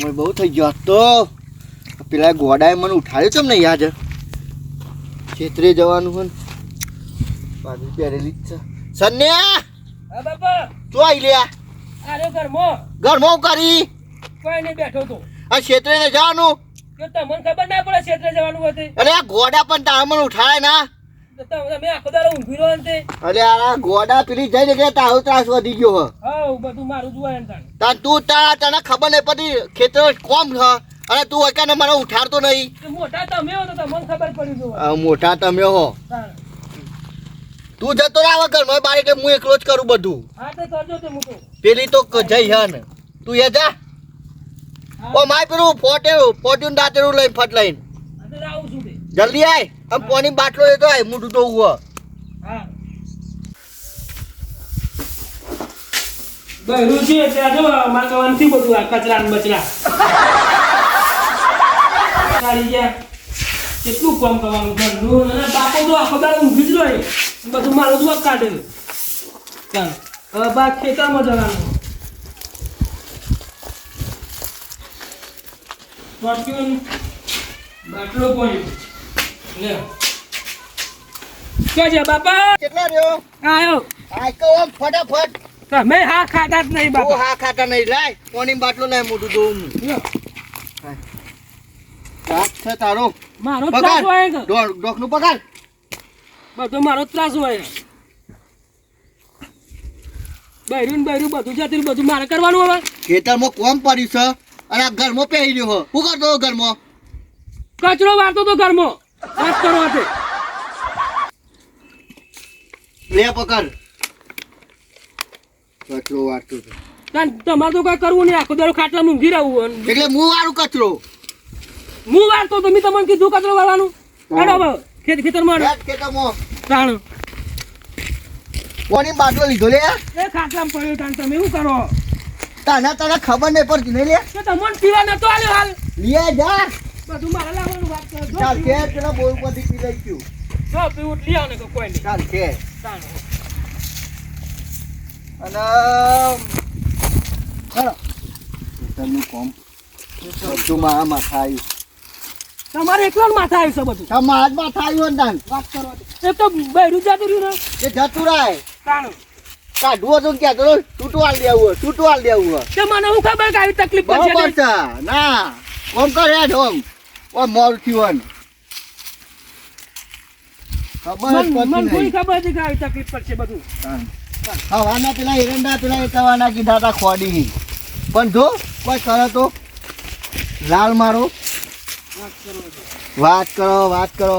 સમય બહુ થઈ ગયો. તો પેલા ગોડાએ મને ઉઠાડ્યો છે ને યાદ છેતરે જવાનું હોય પાછી પહેરેલી જ છે. સન્યા! હા બાપા. તું આવી લ્યા? આરે ઘરમાં. ઘરમાં કરી? કોઈ નહીં બેઠો તો. આ ખેતરે ને જવાનું તમને ખબર ના પડે ક્ષેત્રે જવાનું હતું અરે આ ગોડા પણ તારે મને ઉઠાડે ના. ને અરે આ ગોડા પેલી જઈને કે તારો ત્રાસ વધી ગયો હા. બધું મારું જોવાય તાર તું તારા તને ખબર નહીં પડી ખેતર કોમ હ અને તું અકાને મને ઉઠાડતો નહીં. મોટા તમે હો તો તમને ખબર પડી જોવા મોટા તમે હો. તું જતો રહે વગર ઘરમાં બારી કે હું એકલો જ કરું બધું. હા તો કરજો તે મૂકો. પેલી તો જઈ હે તું એ જા. ઓ માય પેલું ફોટે ફોટ્યુન દાતેરું લઈને ફટ લઈને. જલ્દી આય. આમ પાણી બાટલો લેતો આય, મોઢું તો ઉવો હા છે ત્યાં જો મારે થયું બધું આ કચરા ને બચરા. કાઢી ગયા. કેટલું કામ કરવાનું ઘરનું? અને બાપો તો આખો દાડો ઊંઘી જ રહે બધું મારો જ કાઢે. ચાલ, હવે બા ખેતરમાં જવાનું. બાટલો કોઈ લે. ક્યાં છે બાપા? કેટલા રહ્યો? આયો આય ફટાફટ. તમે હા ખાતા જ નહીં બાપા. હા ખાતા નહીં. લાય પાણી બાટલો લાય મોઢું તો લ્યો. રાત છે તારો. મારો ત્રાસ હોય કે? ડોક ડોકનું પગાર? બધો મારો ત્રાસ હોય. બૈરું ને બૈરું બધું જતું બધું મારે કરવાનું હવે. ખેતરમાં કોમ પડ્યું છે અને આ ઘરમાં પહેરી રહ્યો હો કરતો ઘરમાં? કચરો વાળતો તો ઘરમાં. વાત કરો તે લે પકડ. કચરો વાળતો હતો. તમારે તો કઈ કરવું નહીં. આખો દાડો ખાટલા ઊંઘી રહેવું એટલે હું વાળું કચરો. હું વાળતો તો મેં તમને કીધું કચરો વાળવાનું. ખેત ખેતરમાં હેડો. તાણ પાણી બાટલો લીધો લે? એ ખાટલામાં પડ્યો તાન તમે શું કરો? તને તને ખબર નહીં પડતી નહીં લે. તમને પીવા નતો આલ્યો હાલ. લે જા. બધું મારે લાવવાનું વાત કરો. ચાલ કે પેલા બોલ પરથી પી લઈ ગયું? જો પીવું લઈ આવો ને કોઈ નહીં. ચાલ કે. તાણ અને ચાલો ખેતરનું કોમ. બધું મારા માથા આવ્યું તમારે એકલો માથા આવ્યું છે બધું? તમારા જ માથા આવ્યું ને તાન? વાત કરો એ તો બૈરું જતું રહ્યું ને. એ જતું રાય. તાણ. કાઢવો તો ક્યાં તો તૂટવાલ દેવું તૂટવાલ દેવું મને હું ખબર કે આવી તકલીફ પડશે ના. કોમ કર હેડ ઓમ મોર થયું ખબર જ ખબર તકલીફ પડશે બધું. હવાના પેલા એરંડા પેલા એકાવાના કીધા હતા ખોડી. પણ જો કોઈ કરે તો લાલ મારો. વાત કરો. વાત કરો વાત કરો.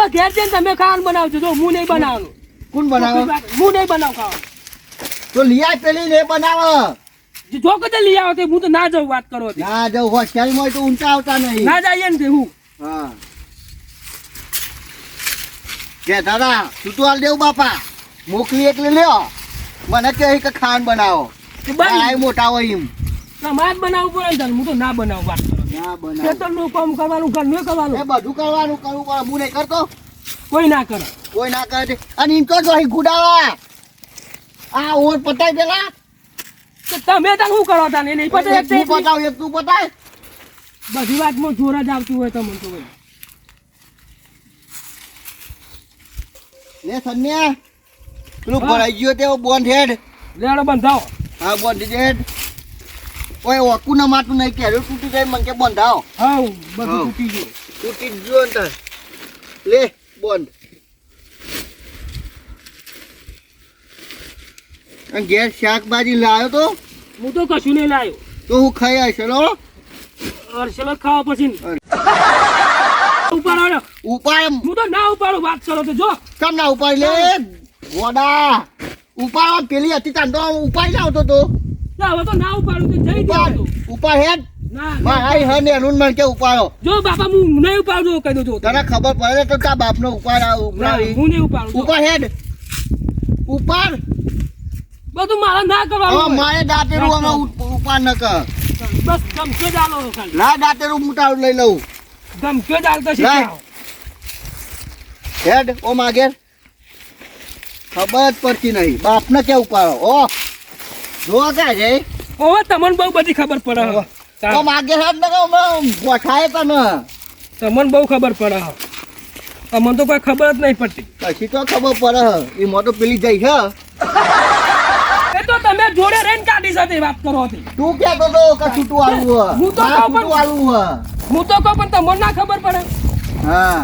હવે ઘેર જઈને તમે ખાવાનું બનાવજો. જો હું નહીં બનાવવાનું કોણ બનાવો? હું નહીં બનાવ ખાવાનું. તો લિયા પેલી ને બનાવો. જો કદે લઈ આવો તે હું તો ના જાઉં વાત કરો તે. ના જો હોશિયારીમાં મોય તો ઊંચા આવતા નહીં. ના જઈએ ને તે હું. હા. કે દાદા હાલ દેવું બાપા. મોકલી એકલી લ્યો. મને કે કે ખાંડ બનાવો. મોટા હોય એમ. તમારે બનાવું બનાવવું પડે ને હું તો ના બનાવું વાત. ખેતરનું કામ કરવાનું ઘરનું એ કરવાનું બધું કરવાનું કરવું પણ હું નહીં કરતો? કોઈ ના કરે. કોઈ ના કરે. અને એમ કહો અહીં ગુડાવા. આ ઓર પતાય પેલા? તમે તાર શું કરો તાને નહીં પતાય એક તું પતાવ એક તું પતાય. બધી વાતમાં જોર જ આવતું હોય તમને તો ભાઈ. લે સન્યા પેલું ભરાઈ ગયો તેવો બોન્ડ હેડ લેડો બંધાવો હા બોન્ડ હેડ ઓય ઓકુ ના માટું નહીં કેરું તૂટી જાય મને કે બંધાવો હા બધું તૂટી ગયું. તૂટી ગયો ને લે બંધ. અને ઘેર શાકભાજી લાવ્યો તો? હું તો કશું નહીં લાવ્યો તો હું ખાઈ ચલો હર્ષલ ખાવા પછી ઉપાડો ને. ઉપાય હું તો ના ઉપાડું વાત કરો તો જો. કેમ ના ઉપાય લે? ગોડા. ઉપાડો પેલી હતી તાન તો ઉપાય લાવતો તો. હવે તો ના ઉપાડું તો જઈ દેવાનું. ઉપાડ. હેડ મારા આઈ હન એનું મને કે ઉપાડો. જો બાપા હું નહીં ઉપાડું કહી દઉં છું. તને ખબર પડે તો તા બાપનો ઉપાડ આ ઉપડાવી હું નહીં ઉપાડું. જો. હેડ ઉપાડ. બધું મારે ના કરવાનું મારે દાંતેરું હવે ઉપાડ ન કર. બસ દાંતેરું મોટાનું લઈ લઉં. ધમકે જ આલતો છે હેડ ઓ માગેર ખબર પડતી નહીં. બાપને કેવું ઉપાડો ઓ જો ક્યાં છે? ઓવે તમને બહુ બધી ખબર પડે. ઓ માગેર હેડ ને ગોઠાય તને તમને બહુ ખબર પડે તમને તો કોઈ ખબર જ નહીં પડતી. પછી તો ખબર પડે એ મોટો પેલી જઈ છે. એ તો તમે જોડે રહીને કાઢી સાથે વાત કરો હતી. તું કહેતો તો કે છૂટું આલવું હ હું તો કહું પણ- હું તો કહું પણ તમને ના ખબર પડે. હા.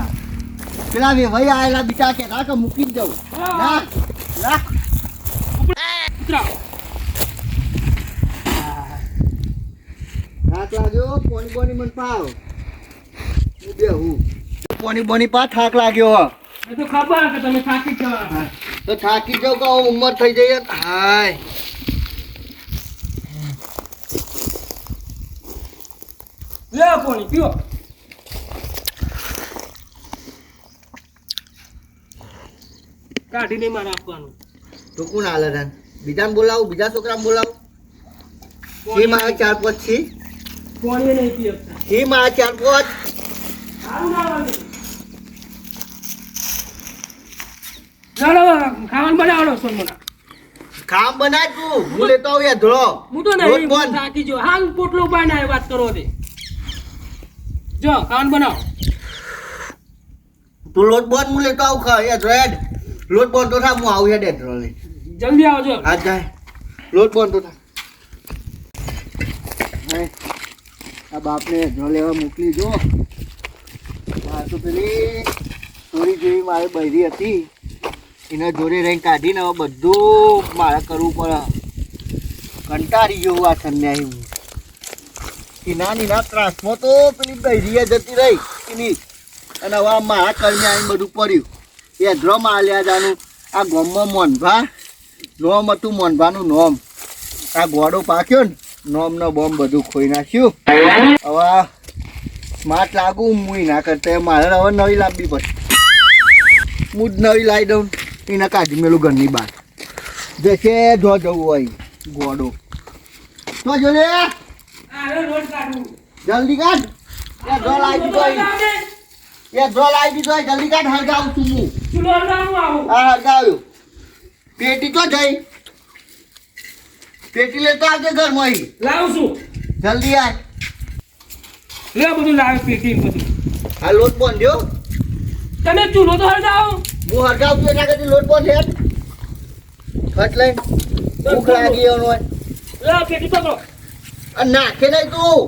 પેલા વેવાઈ આયેલા બીજા કે ના મૂકી જવું. હા. ના ઉતરાવ. થાક લાગ્યો પોની બોની મને પાવ. હું? પોની બોની પા થાક લાગ્યો. તો ખબર કે તમે થાકી જ તો થાકી જાઉં કે ઉંમર થઈ જઈએ હાય. લે પોની પીઓ. કાઢીને મારે આપવાનું તો કોણ હાલે બીજાને બોલાવું બીજા છોકરાને બોલાવું? એ મારા ચાર પાંચ પાણી નહીં પી શકતા ના. ના, ના, ના, ખાવાનું બનાવવાનો સોનમોના. ખામ બનાય તું. હું લેતો આવું ધોળો. હું તો નહીં બોલ. થાકી ગયો. હાલ પોટલો ઉપાડીને આવ્યો વાત કરો તે. જો ખાવાનું બનાવો. તું લોટ બોન હું લેતો આવું ખા. યાર રેડ લોટ બોન તો થા હું આવું ડેડ લઈ જલ્દી આવજો. હા જાય. લોટ બોન તો થા. આ બાપને ધ્રો લેવા મોકલી જો. આ તો પેલી થોડી જેવી મારી બૈરી હતી. એના જોડે રહીને કાઢીને હવે બધું મારે કરવું પડે. કંટાળી ગયો આ સંન્યાસી હું. એના નીના ત્રાસમાં તો પેલી બૈરીએ જતી રહી, એની. અને હવે મારા કર્મે આવીને બધું પડ્યું. એ ધ્રો માલ્યા જાનું. આ ગોમમાં મોનભા નોમ હતું મોનભાનું નોમ. આ ગોડો પાક્યો ને. નોમનો બોમ્બ બધું ખોઈ નાખ્યું. હવે સ્માર્ટ લાગુ હું ના કરતા મારે હવે નવી લાવવી પડશે હું જ નવી લાવી દઉં એને કાઢી મેલું ઘરની બહાર. જશે જો જવું હોય ગોડો. તો જો લે આ હવે રોડ કાઢું જલ્દી કાઢ. એ ડ્રો લાવી દીધો એ ડ્રો લાવી દીધો જલ્દી કાઢ હરગાવું છું હું. હા હળગાવ્યું. પેટી તો જઈ. પેટી લેતા આવજે ઘરમાં અહીં. લાવું છું. જલ્દી આય. લે બધું લાવે પેટી બધું. આ લોટ બાંધ્યો તમે ચૂલો તો હળગાવો. હું હળગાવું છું એના કરતી લોટ બાંધ હેઠ ફટ લઈને ભૂખ લાગી એનો. લે પેટી પકડો. નાખે નહીં તું.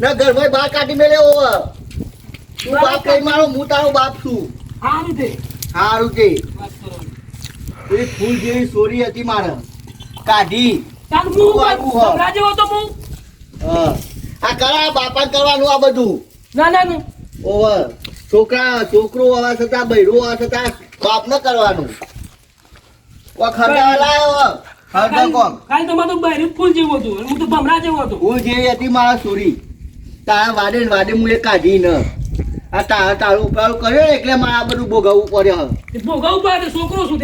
ના ઘરમાં બહાર કાઢી મેલે ઓવર તું બાપ કઈ મારો હું તારો બાપ છું. સારું છે સારું છે એ ફૂલ જેવી સોરી હતી મારે. કાઢી. આવું આ કરા બાપા કરવાનું આ બધું. ના ના ના. ઓવર છોકરા છોકરો હોવા છતાં બૈરો હોવા છતાં બાપ ન કરવાનું. કોક હરગાવા લાયો હરગા કોક ખાલી તમારે તો બહેરી ફૂલ જેવું હતું. અને હું તો ભમરા જેવો હતો. હું જેવી હતી મારા સુરી. તારા વાડે ને વાડે કાઢી ન. આ તારા તારું ઉપર કર્યો એટલે મારે આ બધું ભોગવવું પડે હ. તે ભોગવવું પડે છોકરો શું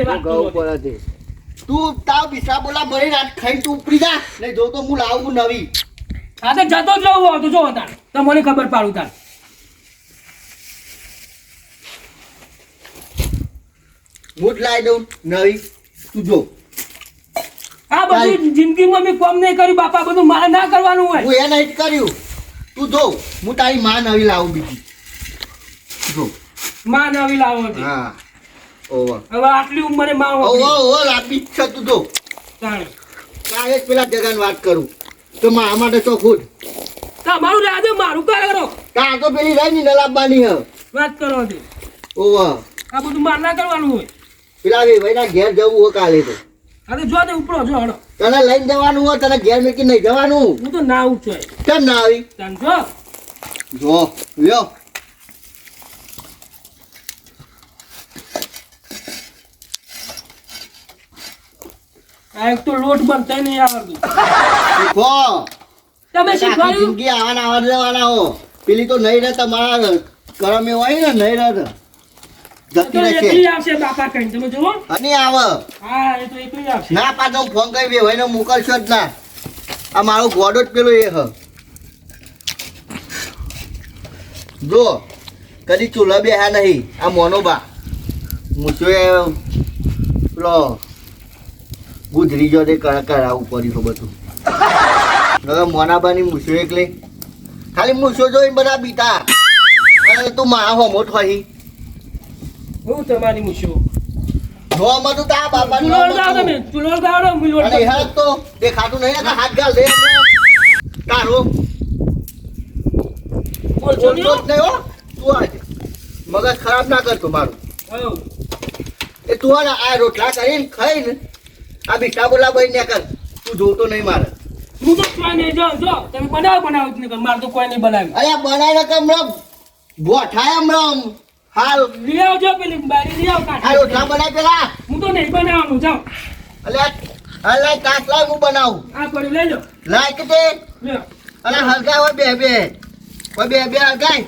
તે તું તાવ બિસરા બોલા મરી રાત ખાઈ તું ઉપરી જા. નહીં જો તો હું લાવું નવી. હા તો જતો જ રહું આવતો જો તાર. તમને ખબર પાડું તાર. હું જ લાવી દઉં નવી. તું જો. આ બધું જિંદગીમાં મેં કોમ નહીં કર્યું બાપા બધું મારે ના કરવાનું હોય. હું એ નહીં કર્યું. તું જો હું તારી માં નવી લાવું બીજી. જો. માં નવી લાવો હા. ઓવર. હવે આટલી ઉંમરે માં ઓવર હોતી. ઓવર લાંબી છે તું. તો કાલે પેલા જગાની વાત કરું. તો મારા માટે તો ખુદ. તમારું રાજે મારું કરે કરો. કા તો પેલી રહી ની નલાબાની હ. વાત કરો દે ઓવા આ બધું મારે ના કરવાનું હોય. પેલા ભાઈ ના ઘેર જવું હોય કાલે તો. અરે જો દે ઉપડો જો હડો. તને લઈને જવાનું હોય તને ઘેર મૂકી નહીં જવાનું. હું તો ના ઉઠો. કેમ ના આવી? તને જો. જો લ્યો. એક તો લોટ બનતા નહીં આવડતું શીખો તમે શીખવાડ્યું? જિંદગી આવાના આવા જવાના હો. પેલી તો નહીં રહેતા તમારા કરમ હોય ને નહીં રહેતા. તો જતી રહેશે આવશે બાપા કઈ તમે જુઓ. અને આવે. હા એ તો એકલી આવશે. ના પાછો ફોન કરી બે ભાઈને મોકલશો જ ના. આ મારો ગોડો જ પેલો એ હ. જો કદી ચૂલા બેહ્યા નહીં. આ મોનોબા મૂછોએ પેલો ગુજરી જો તે કરા કરાવવું પડ્યું બધું. હવે મોનાબાની મૂછો એકલી ખાલી મૂછો જોઈને બધા બીતા. અને તું મારા હોમો થઈ હું તમારી મૂછો? જોવામાં તું બાપા તમે તો દેખાતું નહીં ને હાથ ગાલ દે તારો. તું આજ મગજ ખરાબ ના કરતો મારું. એ તું આ આ રોટલા કરીને ખાઈને આ બીટા બોલા ભાઈ ને કર. તું જોતો નહીં મારે. હું તો કોઈ નહીં જો જો તમે બનાવ બનાવ જ નહીં. મારે તો કોઈ નહીં બનાવ્યું અરે આ બનાવીને કે હમણાં. ગોઠાય હમણાં. હાલ. લઈ આવજો પેલી બારી લઈ આવ કાઢી. રોટલા બનાય પેલા. હું તો નહીં બનાવવાનું જાઉં અલે અલે કાચ લાય હું બનાવું. આ પડ્યું લઈ લો. લાય કે તે. અલે હલકા હોય બે બે. કોઈ બે બે હલકાય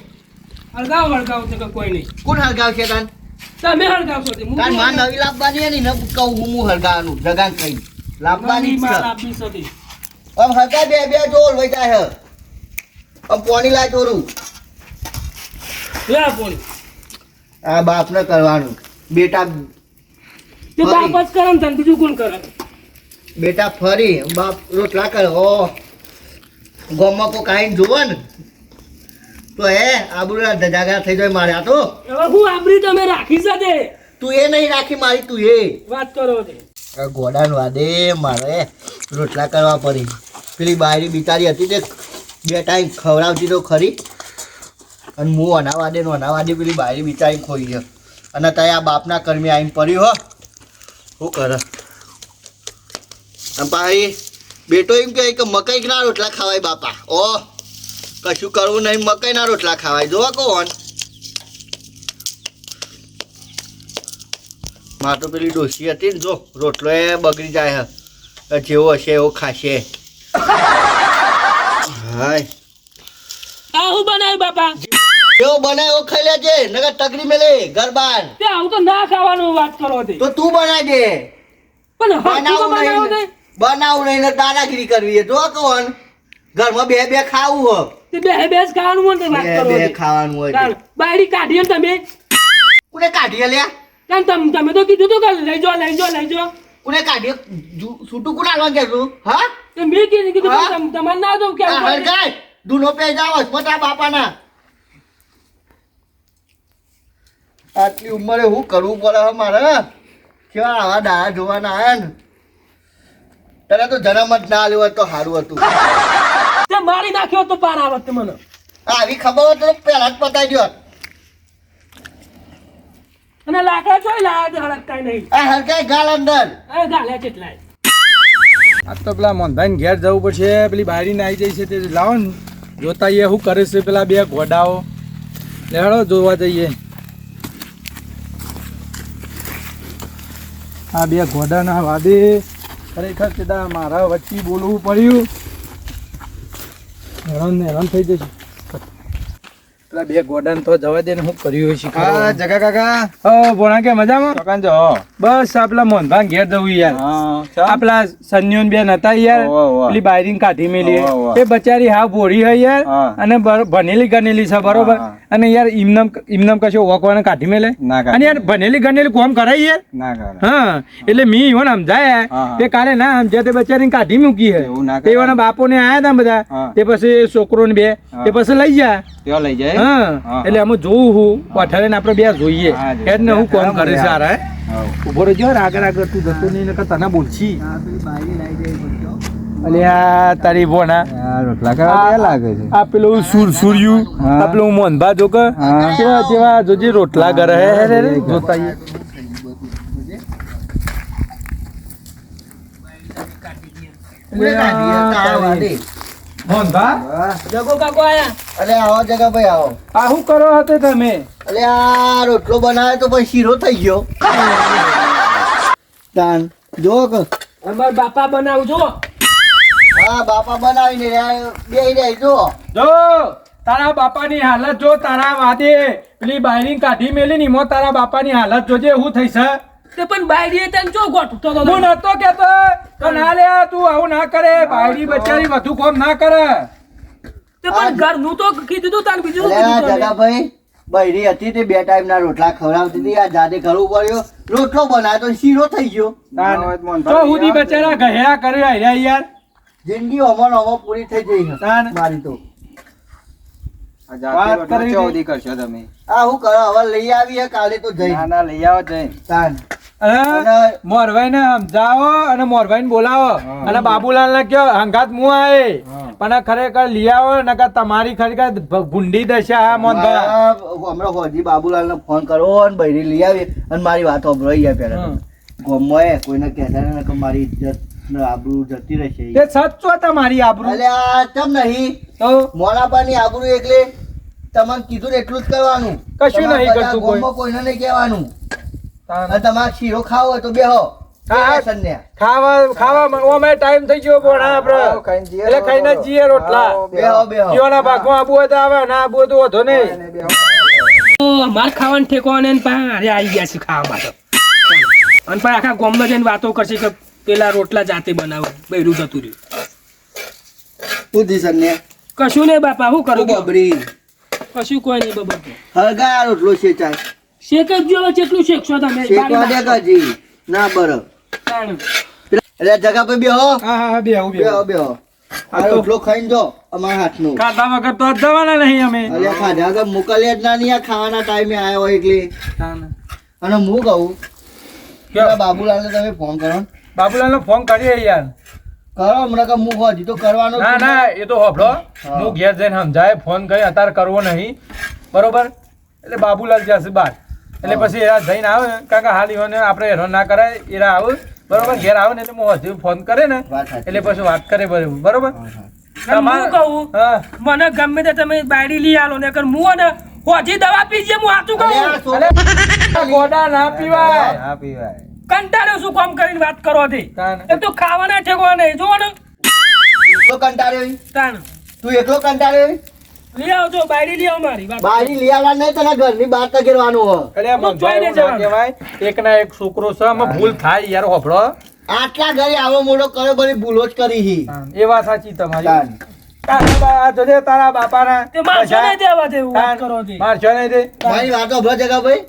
હળગાવો હળગાવો તો કોઈ નહીં. કોણ હલગાવ છે તાન તમે હળગાવશો માં નવી લાવવાની ને એને કહું હું હું હલગાવાનું જગાન કઈ. લાવવાની નવી જ માલ છે આમ હલગાય બે બે જો લઈ જાય હે. આમ પોણી લાય ચોરું. લે આ પોણી. આ બાપને કરવાનું. બેટા તે બાપ જ કરે ને તને બીજું કોણ કરે? બેટા ફરી. બાપ રોટલા કરે. ઓ ગોમાં કો કાંઈ જોવો ને? તો એ આબરૂ ધજાગા થઈ જાય મારે આ તો. હવે હું આબરી તમે રાખી સાથે તું? એ નહીં રાખી મારી તું એ. વાત કરો તે. ગોડાન વાદે મારે રોટલા કરવા પડી. પેલી બાયરી બિચારી હતી તે બે ટાઈમ ખવડાવતી તો ખરી. અને હું અનાવાદે નો અનાવાદે પેલી બાયરી બિચારી ખોઈ છે અને ત્યાં આ બાપના કર્મી આવીને પડ્યું હો. શું કરે? પાછી બેટો એમ કહે કે મકાઈ ના રોટલા ખાવાય બાપા. ઓ. કશું કરવું નહીં મકાઈના રોટલા ખાવાય. જોવા કોણ? માં તો પેલી ડોસી હતી ને જો રોટલો એ બગડી જાય જેવો હશે એવો ખાશે. હાય. આ બનાવ્યું બાપા? એવો બનાય ખાઈ લેજે નગર તકડી મેલે ઘર આવું તો ના ખાવાનું વાત કરો તો. તું બનાવજે પણ બનાવું નહીં. બનાવું નહીં. દાદાગીરી કરવી જો કોણ? ઘરમાં બે બે ખાવું હો. તે બે બેસ ખાવાનું હોય તો વાત કરો બે ખાવાનું હોય બાયડી કાઢીએ તમે કોને કાઢીએ લે તાણ તમ- તમે તો કીધું તો કે લઈ જો લઈ જો લઈ જો કોને કાઢીએ છૂટું કોને આલવા કે છું હા? તે મે કીધું કીધું હા? તમ- ના દઉં કે હરગાય દુનો પે જાવ મોટા બાપાના. આટલી ઉંમરે હું કરવું પડે હે મારે? કેવા આવા ડાયા જોવાના આવ્યા ને? તને તો જન્મ જ ના હોત તો સારું હતું. મારી નાખ્યો તો પાર આવત મને. આવી ખબર તો પહેલા જ પતાઈ દ્યો. અને લાકડા ચોય લાયા હળકતા નહીં. આ હરગાય ગાલ અંદર. આ ગાલે કેટલાય આ તો પેલા મોંધાઈને ઘેર જવું પડશે પેલી બાયરીને આવી જાય છે તે લાવો ને. જોતા એ શું કરે છે પેલા બે ઘોડાઓ. લેડો જોવા જઈએ. આ બે ઘોડાના વાદે ખરેખર કદા મારા વચ્ચે બોલવું પડ્યું. હેરાન ને હેરાન થઈ જશે. પેલા બે ઘોડાને તો જવા દે ને હું કર્યું હશે હા જગા કાકા. ઓ ભોણા કે મજામાં? ચોકાન જો બસ આપલા પેલા મોહનભાઈ ઘેર જવું યાર. આપલા સન્યોન બેન હતા યાર. પેલી બાયરિંગ કાઢી મેલી. એ બચારી હા ભોળી હોય યાર. અને ભણેલી ગણેલી છે બરોબર. હા. અને યાર ઇમનમ ઇમનમ કશો ઓકવાને કાઢી મેલે? અને યાર ભણેલી ગણેલી કોમ કરાય યાર ના કરે હા એટલે મી ઈવન સમજાય. તે કાલે ના સમજ્યા તે બચારીને કાઢી મૂકી હે. તે. એવાના બાપો ને આયા તા બધા. તે પછી છોકરો ને બે તે પછી લઈ જા ત્યો લઈ જાય? હા. એટલે અમે જોવું હું. પઠારે આપણે બે જોઈએ. હા, ને હું કોમ કરે સારા ઊભો રહેજો આગળ આગળ તું જતો નહીં તને બોલછી આ પેલી બાયરી લાઈ જાય બધો અલે આ તારી ભોના આ રોટલા કરવા લાગે છે? આ પેલું સુર સુર્યું. આ પેલું મોનભા જો કેવા જેવા જોજે રોટલા કરે હે રે જોતા રોટલો બનાવે તો પછી શીરો થઈ ગયો. જો કે અમાર બાપા બનાવું જો હા બાપા બનાવીને બે રહ્યા જો જો તારા બાપાની હાલત જો તારા વાદે પેલી બાયરી કાઢી મેલી ની મો તારા બાપાની હાલત જોજે હું થઈ છે તે પણ બાયરી તને જો ગોઠતો તો હું નતો કેતો તો ના લે તું આવું ના કરે. બાયરી બચારી વધુ કોમ ના કરે. તે પણ ઘરનું તો કીધું તું તાન બીજું અલે ભાઈ કીધું તમે. જગાભાઈ બૈરી હતી તે બે ટાઈમ ના રોટલા ખવડાવતી હતી આ જાતે કરવું પડ્યો. રોટલો બનાવ્યો તો શીરો થઈ ગયો. તો સુધી બચારા ગયા કરે આયરા યાર. જિંદગી અમર અમર પૂરી થઈ જઈ મારી તો. વાત કરવી કરશો તમે? આ હું કરો હવે લઈ આવીએ કાલે તો જઈ ના ના લઈ આવો જઈ તાન અને અને મોરભાઈ ને સમજાવો અને મોરભાઈ ને બોલાવો અને બાબુલાલ ને કયો હંગાત મું આયે. પણ ખરેખર લઈ આવો નકર તમારી ખરેખર ભૂંડી દશા હા મોન હમણાં હોજી બાબુલાલ ને ફોન કરો અને બૈરી લઈ આવી અને મારી વાત સાંભળો અહીંયા હમ. કોઈને કહેતા નહીં મારી ઇજ્જત આબરૂ જતી રહેશે તે સચ્ચો તમારી આબરૂ. અલે આ ચમ નહીં? તો? મોલાબાની આબરૂ એટલે તમને કીધું ને એટલું જ કરવાનું. કશું નહીં કરતું કોઈ. કોઈને નહીં કહેવાનું. તમારે શીરો ખાવો તો બેહો. હા, હા. ખાવા ખાવા ઓમે ટાઈમ થઈ ગયો આપડે એટલે ખાઈને. જઈએ રોટલા. બેહો. બેહો જીવાના ભાગમાં આબુ હોય તો આવે ના આબુ તો વધો નહીં. ઓ, માર ખાવાનું ઠેકો અને આવી ગયા છે ખાવા માટે. અને પાછા આખા ગામમાં જઈને વાતો કરશે કે પેલા રોટલા જાતે બનાવો બૈરું જતું રહ્યું. બુદ્ધિ સંન્યા. કશું નહીં બાપા શું કરું? બબરી કશું કોઈ નહીં બબર હળગા આ રોટલો શેચાય શેક જ જો કેટલું શેકશો તમે? શેકવા દે કાજી ના બરફ એટલે જગા પર બેહો. હા હા હા હો બેહો. હો બેહો. આ રોટલો ખાઈને જો અમારા હાથનો. ખાધા વગર તો જવાના નહીં અમે. અરે ખાધા તો મોકલ્યા જ ના નહીં આ ખાવાના ટાઈમે આવ્યો હોય એટલે અને હું કહું પેલા બાબુલાલને તમે ફોન કરો ને. બાબુલાલ નો ફોન કરીએ યાર. કરો હમણાં કે હું હજી તો કરવાનો ના ના એ તો હોભળો. હું. ઘેર જઈને સમજાય ફોન કરી અત્યારે કરવો નહીં. બરોબર? એટલે બાબુલાલ જશે બાર એટલે પછી એરા જઈને આવે ને કાકા હાલ ઈવોને આપણે હેરાન ના કરાય એરા આવે. બરોબર? ઘેર આવે ને એટલે હું હજી ફોન કરે ને. એટલે પછી વાત કરે બરોબર. બરોબર? હા, કહું હા. મને ગમે તે તમે બાયડી લઈ આલો ને હું ને હોજી દવા પીજે હું સાચું કહું? ગોડા ના પીવાય. ના પીવાય. કંટાળ્યો શું કામ કરીને વાત કરો તે તાન. તો ખાવાના છે નહીં જો ને તો કંટાળ્યો તાણ. તું એકલો કંટાળ્યો? લઈ આવજો બાયડી લઈ આવ મારી વાત બારી લઈ આવવા નહીં તને ઘરની બહાર તગેરવાનું હો અરે મંભાઈ ના કહેવાય એક ના એક છોકરો છે આમાં ભૂલ થાય યાર હોભળો. આટલા ઘરે આવો મોડો કર્યો બધી ભૂલો જ કરી હી. એ વાત સાચી તમારી. તારા બા- આ તારા બાપાના મારશો નહીં દેવા દેવું વાત કરો તે. મારશો નહીં તે મારી વાતો ભર ભાઈ?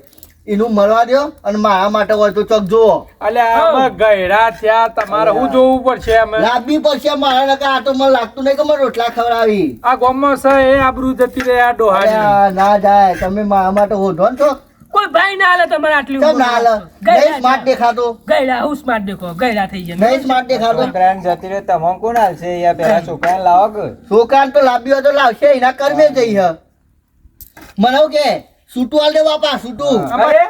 એનું મળવા દ્યો અને મારા માટે હોય તો ચોક જુઓ. અલે આમાં ગયડા થયા તમારે હું જોવું પડશે અમે? લાંબી પડશે મારા નકા આ તો મને લાગતું નહીં કે મને રોટલા ખવડાવી. આ ગામમાં છે એ આબરૂ જતી રહે આ ડોહાની. ના જાય તમે મારા માટે હોધો ને તો. કોઈ ભાઈ ના હાલે તમારે આટલી ઉંમર ના હાલે? ગઈ સ્માર્ટ દેખાતો. ગઈડા હું સ્માર્ટ દેખો? ગઈડા થઈ નહીં સ્માર્ટ દેખાતો. છોકરાને જતી રહે તમને કોણ હાલશે? યા પેલા છોકરાને લાવો કે છોકરાને તો લાંબી તો લાવશે એના કરમે જઈ હ મને કે સૂટું આલ દે બાપા સૂટું. અરે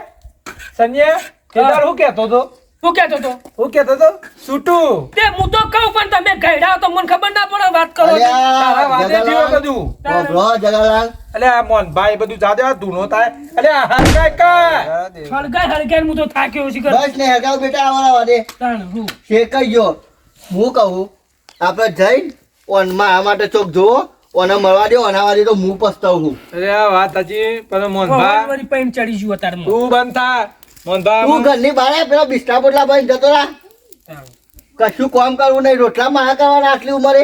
સંજય કેદાર હું કહેતો તો હું કેતો તો હું કહેતો તો છૂટું તે હું તો કહું પણ તમે ગઈડા તો મને ખબર ના પડે વાત કરો તારા વાદે થયું બધું. બ્રો જગાલાલ. અલે આ મોહનભાઈ બધું જાદે આ ધૂનો થાય. અલે. જરા દે. હળગાય હળગાય હું તો થાક્યો છું બસ ને હેગાવ બેટા આવવાના વાદે. તાણ હું? શેકાઈ ગયો હું કહું આપણે જઈ ઓન આ માટે ચોક જોવો ઓને મળવા દો ઓના વાળી તો હું પસ્તાવું છું અરે આ વાત હજી પણ મોહનભા વળી પૈન ચડી ગયું તાર તું બંધ થા. મોહનભા તું ઘરની બારે પેલા બિસ્ટા પોટલા ભાઈ જતો રા. કશું કામ કરવું નહીં રોટલા માં કરવાના આટલી ઉંમરે.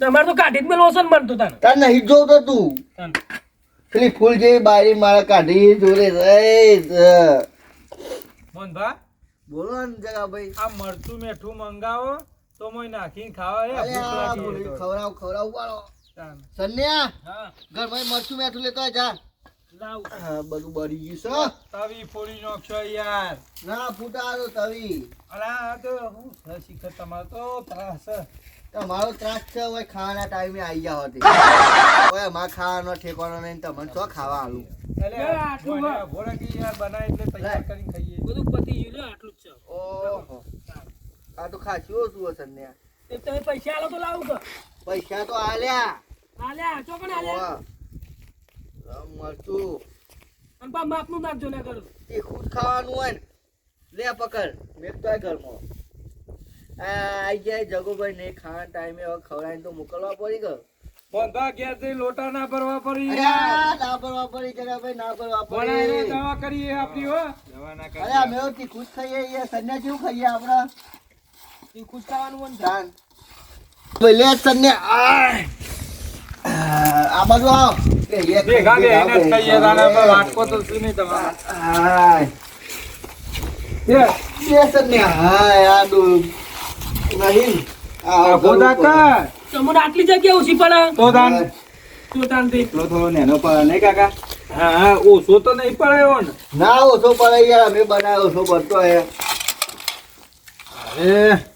તમારે તો કાઢી જ મેં લોસન બનતો તાણ. તાર નહીં જોઉં તો. તું. પેલી ફૂલ જેવી બારી મારા કાઢી જોરે મોહનભા બોલો ને જગા ભાઈ. આ મરચું મેઠું મંગાવો તો મોય નાખીને ખાવા. ખવડાવ ખવડાવ વાળો. સન્યા ઘરમાં મરચું મેઠું લેતો જા. બધું બળી ગયું છે. તવી ફોડી નાખશો યાર. ના ફૂટારો તવી. અલા આ તો હું છે તમારો તો ત્રાસ તમારો ત્રાસ છે હોય ખાવાના ટાઈમે આવી જાવ હતી ઓય અમાર ખાવાનો ઠેકાણો નહીં તમને શું ખાવા આલું? એટલે ભોળા- હા. યાર બનાય એટલે તૈયાર કરીને ખાઈએ. બધું પતી ગયું આટલું જ છે. ઓહો. આ તો ખાસી ઓછું હશે ને તમે પૈસા આલો તો લાવું કે પૈસા તો આલ્યા. આલ્યા ચોકન આલ્યા? મરચું અને પા માપનું નાખજો ને કરું એ ખુદ ખાવાનું હોય ને લે પકડ. મેકતો ઘરમાં. આ આઈ જાય જગુભાઈ નહીં ખાવાના ટાઈમે હવે ખવડાવીને તો મોકલવા પડી ગયો. બંધા ઘેર જઈ લોટા ના ભરવા પડી. ના ભરવા પડી જગાભાઈ ના ભરવા પડી. પડી દવા કરીએ આપણી હો. દવા ના અરે અમે તીખું ખાઈએ યાર સન્યા જેવું ખાઈએ આપડા એ ખુશ ખાવાનું હોય ને દાન સન્યા આય. આ બાજુ આવ. ભેગા જ વાટકો તો શું નહીં તમારે. બે, બેસ જ ને હાય આ દુ નહીં. આ ગોદા તમને આટલી જગ્યા ઓછી પડે. તો તાન થોડો નેનો પર નહીં કાકા. હા હા ઓછો તો નહીં પડે ને. ના ઓછો પડે યાર. અમે બનાવ્યો ઓછો પડતો હે. અરે.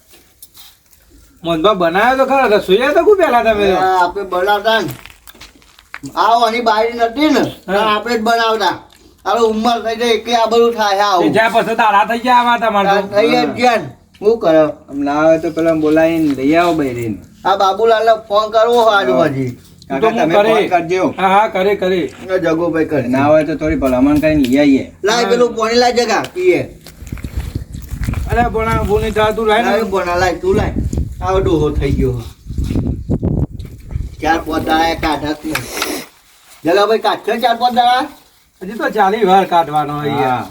મોહનભા બનાવ્યો તો ખરા સુયા તો ખૂબ પેલા તમે? આપણે બનાવતા ને. આવો આની બારી નથી ને. આપણે જ બનાવતા. હવે ઉંમર થઈ જાય એટલે આ બધું થાય આવું. જ્યાં પછી તારા થઈ ગયા આમાં તમારે થઈ ગયા હું કરો? ના આવે તો પેલા બોલાવીને લઈ આવો બૈરીને. આ બાબુલાલ ફોન કરવો આજુ હજી તો કાકા હું તમે કરે. હા હા કરે કરે. ને જગુભાઈ ના હોય તો થોડી ભલામણ કરીને લઈ આવીએ. લાય પેલું પોણી લાય જગા પીએ. અરે બોણા બોની તું લાય ને. લાય તું લાય. આવો ડોહો થઈ ગયો ચાર પોતા કાઢા જ નહીં જગાભાઈ કાઢશો ચાર પોતા હજી તો ચાલી વાર કાઢવાનો હોય યાર. હા